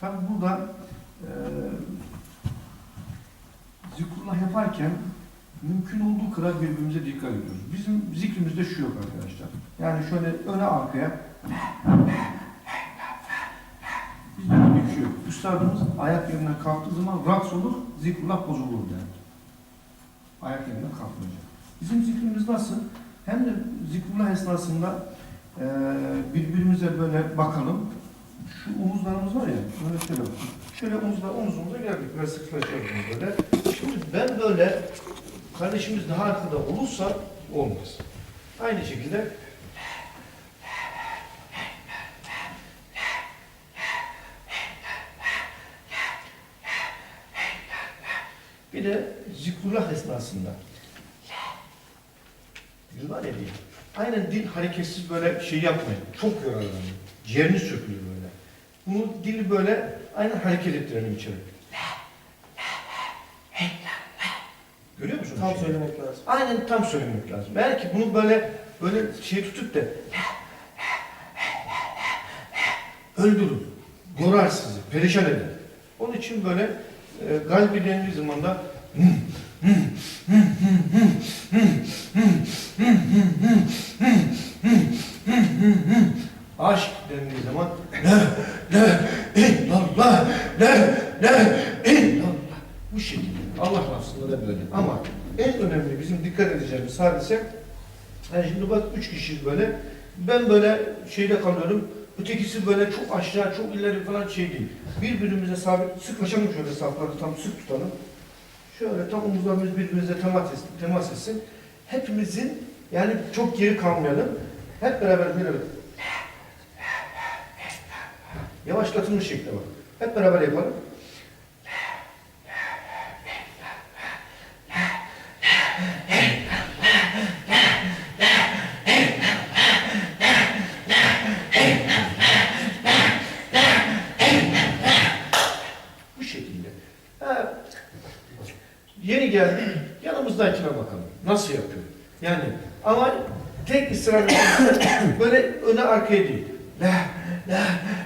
Tabi burada e, zikrullah yaparken mümkün olduğu kadar birbirimize dikkat ediyoruz. Bizim zikrimizde şu yok arkadaşlar. Yani şöyle öne arkaya Bizde bir şey yok. Üstadımız ayak yerinden kalktığı zaman raks olur, zikrullah bozulur der. Ayak yerinden kalkmayacak. Bizim zikrimiz nasıl? Hem de zikrullah esnasında eee birbirimize böyle bakalım. Şu omuzlarımız var ya, böyle şöyle. Şöyle omuzlar omuzumuza geldik, biraz sıklaşıyoruz böyle. Şimdi ben böyle, kardeşimiz daha arkada olursa olmaz. Aynı şekilde Bir de zikrullah esnasında. Dil var ya dil. Aynen dil hareketsiz böyle şey yapmayın. Çok yararlanıyor. Ciğerini sökülür böyle. Bunu dili böyle aynen hareket ettirelim içeri. Görüyor musun? Tam şeyi? söylemek lazım. Aynen tam söylemek lazım. Eğer ki bunu böyle böyle şey tutup da öldürür, yorar sizi, perişan eder. Onun için böyle e, galbi dendiği zaman da aşk dendiği zaman la la illallah la la illallah bu şekilde. Allah aslında da böyle. Ama en önemli bizim dikkat edeceğimiz hadise yani şimdi bak üç kişiyiz böyle. Ben böyle şeyde kalıyorum. Ötekisi böyle çok aşağı, çok ileri falan şey değil. Birbirimize sabit, sıklaşalım şöyle safları tam sık tutalım. Şöyle tam omuzlarımız birbirimize temas etsin. Temas etsin. Hepimizin yani çok geri kalmayalım. Hep beraber böyle yavaşlatılmış şekilde bak. Hep beraber yapalım. Bu şekilde. Yeni geldi, yanımızdakine bakalım. Nasıl yapıyor? Yani ama tek ısrar böyle öne arkaya değil. La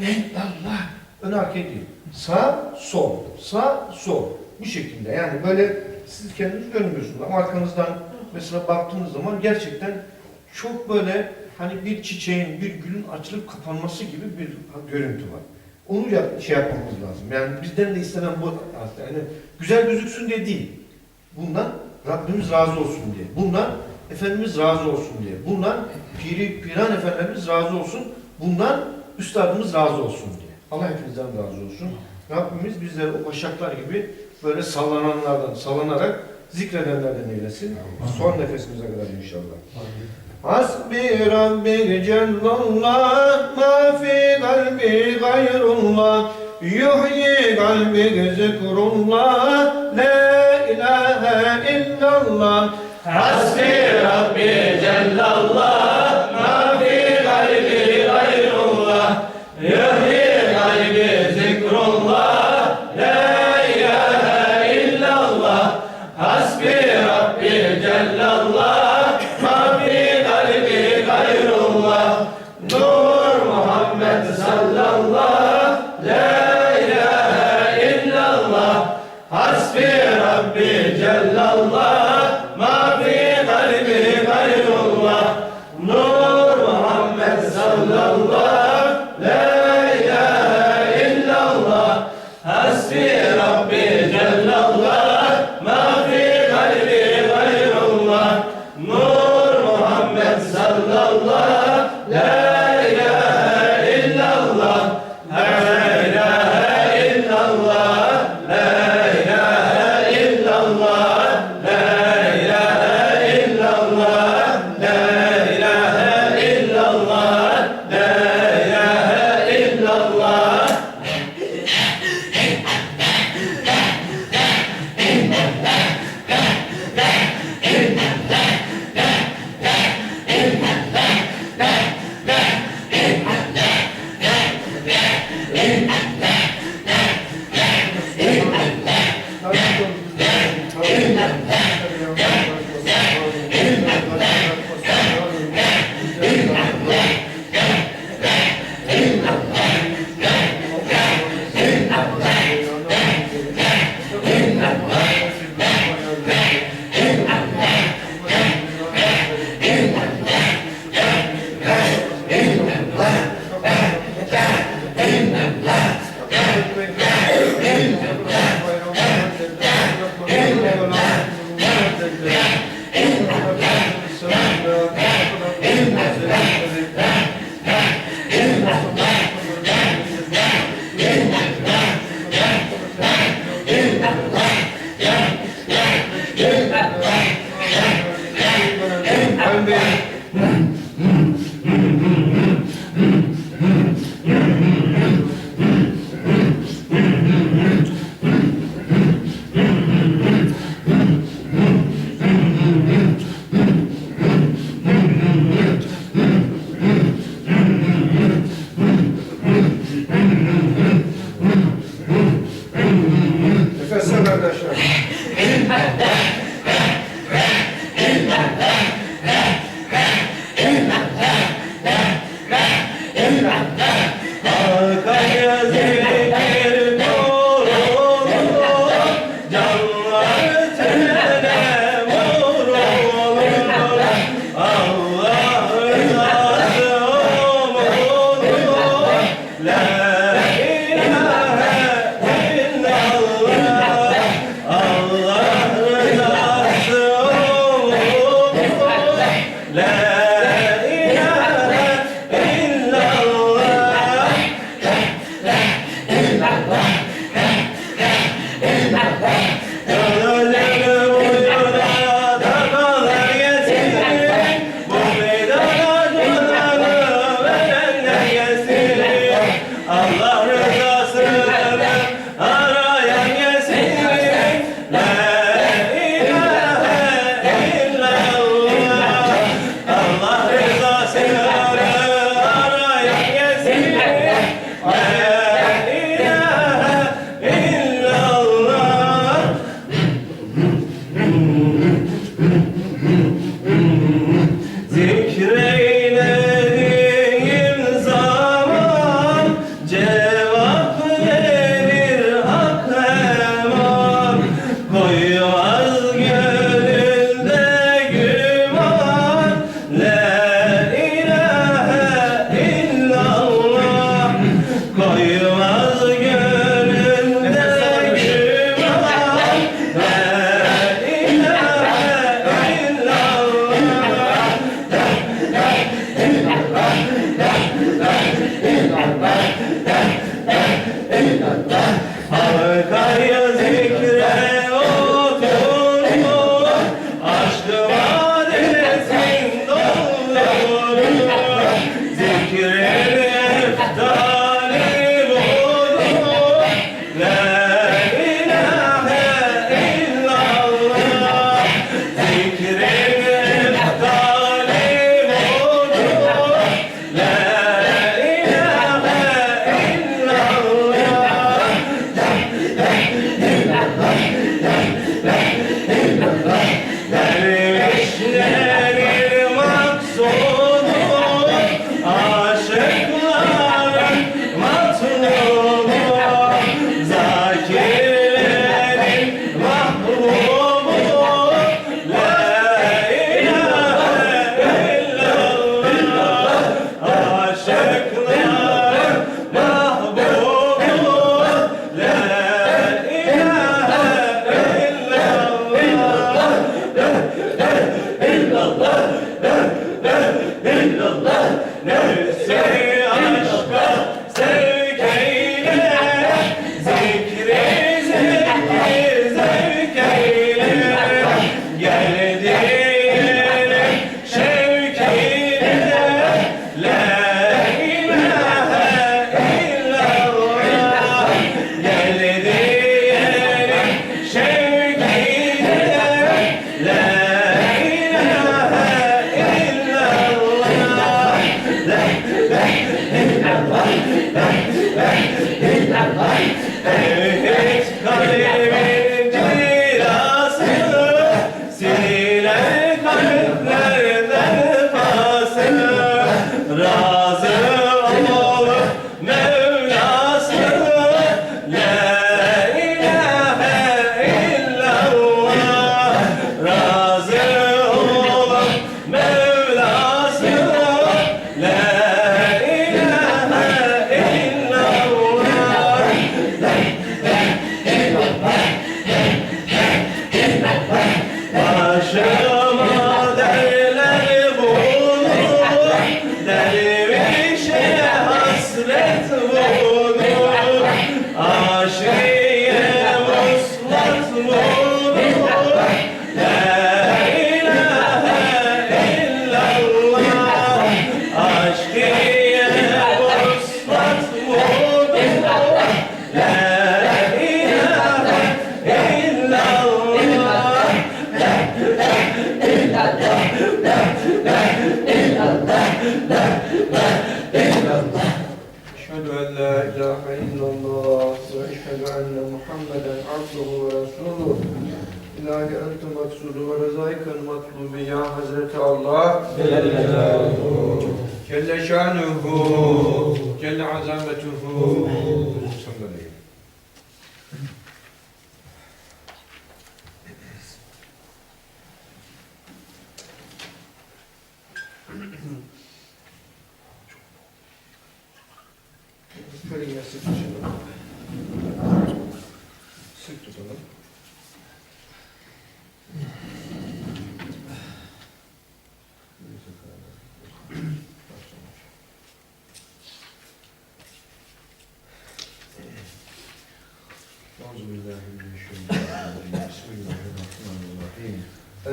la illallah. Öne arkaya değil. Sağ, sol. Sağ, sol. Bu şekilde. Yani böyle siz kendiniz görmüyorsunuz ama arkanızdan mesela baktığınız zaman gerçekten çok böyle hani bir çiçeğin, bir gülün açılıp kapanması gibi bir görüntü var. Onu yap, şey yapmamız lazım. Yani bizden de istenen bu aslında. Yani güzel gözüksün diye değil. Bundan Rabbimiz razı olsun diye. Bundan Efendimiz razı olsun diye. Bundan Piri, Piran Efendimiz razı olsun. Bundan Üstadımız razı olsun diye. Allah hepinizden razı olsun. Rabbimiz bizleri o başaklar gibi böyle sallananlardan, sallanarak zikredenlerden eylesin. Son nefesimize kadar inşallah. Hasbi Rabbi Cellallah Ma fi kalbi gayrullah Yuhyi kalbi zikrullah La ilahe illallah Hasbi Rabbi Cellallah Yeah.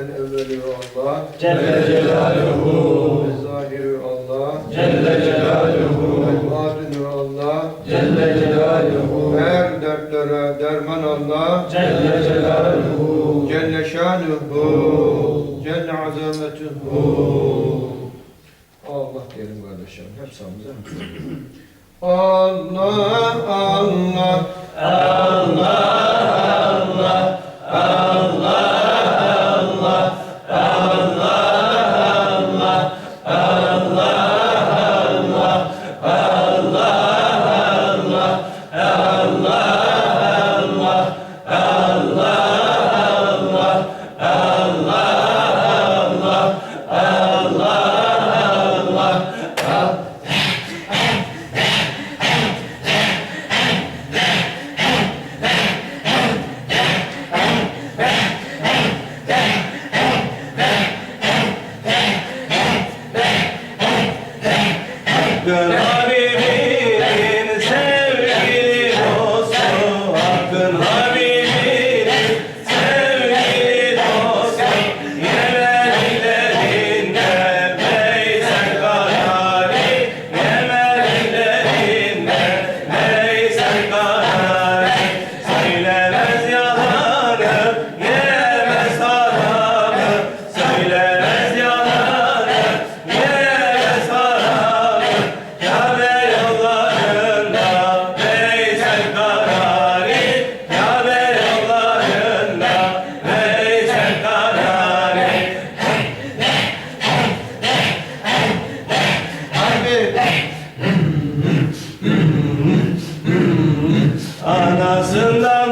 evveli Allah. Celle Celaluhu. Zahiri Allah. Celle Celaluhu. Ve batini Allah. Celle Celaluhu. Her dertlere derman Allah. Celle Celaluhu. Celle Şanuhu Celle Azametuhu Allah diyelim kardeşlerim hep samıza Allah Allah. Allah Can ağzından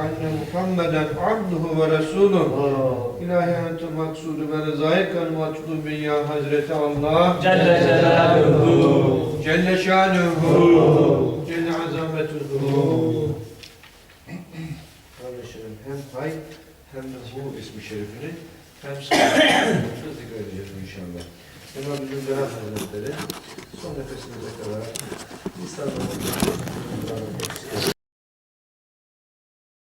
enne Muhammeden abduhu ve resuluh. İlahi ente maksudu ve rızayıkan matlubin ya Hazreti Allah. Celle celaluhu. Celle şanuhu. Celle azametuhu. Kardeşlerim hem hay hem de bu ismi şerifini hem sıkıntı göreceğiz inşallah. Cenab-ı Zülberat Hazretleri